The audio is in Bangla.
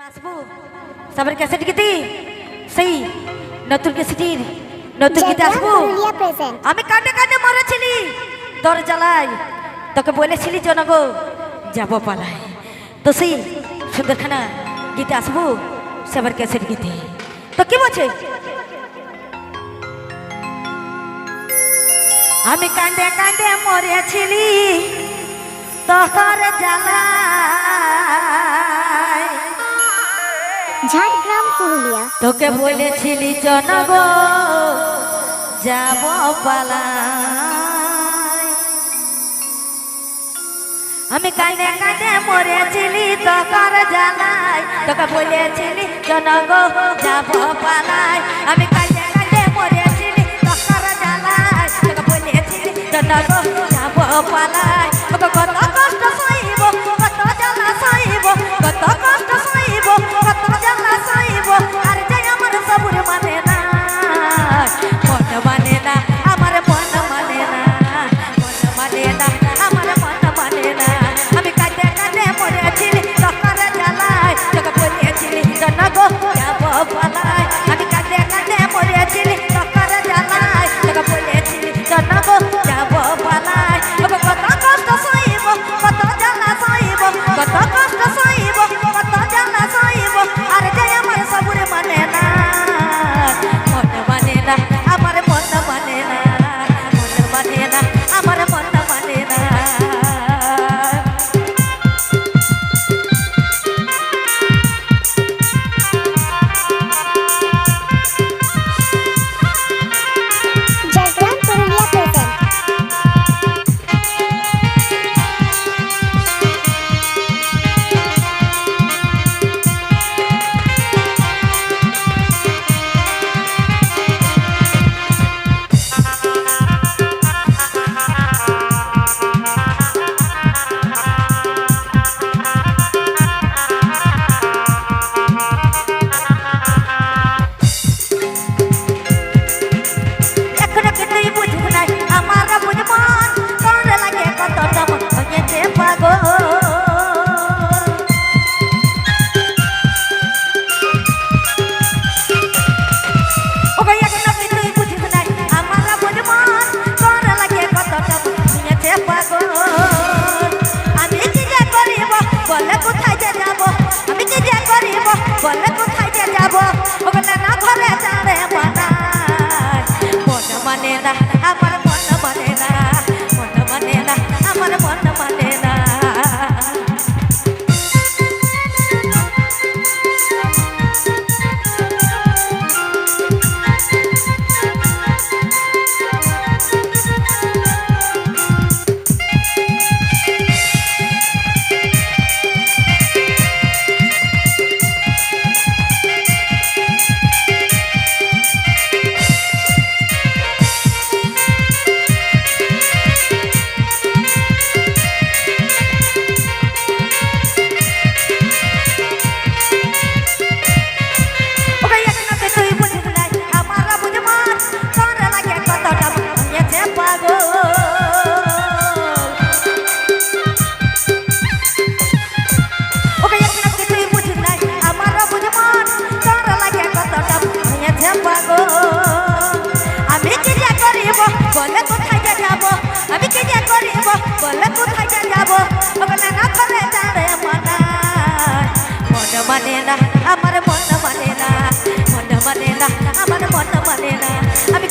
মাসবু ক্যাসেট গীতি সেই নতুন ক্যাসেটির নতুন আমি কাটে মরেছিলি দর জ্বালাই তোকে বলেছিলি জনগো যাব পালাই তো সেই সুন্দরখানা গীতে আসব সেবার ক্যাসেট গীতে তো কি বলছে আমি কান্দে কান্দে মরেছিলি তোর জ্বালা তোকে বলেছিলি, জনব, যাব পালা আমি কানে কানে মরেছিলি তকর জালাই তোকে বলেছিলি জনগ যাব পালাই আমি কানে কানে মরেছিলি তকর জালাই তোকে বলেছিলি জনগ যাব পালাই What Bota a bandeira.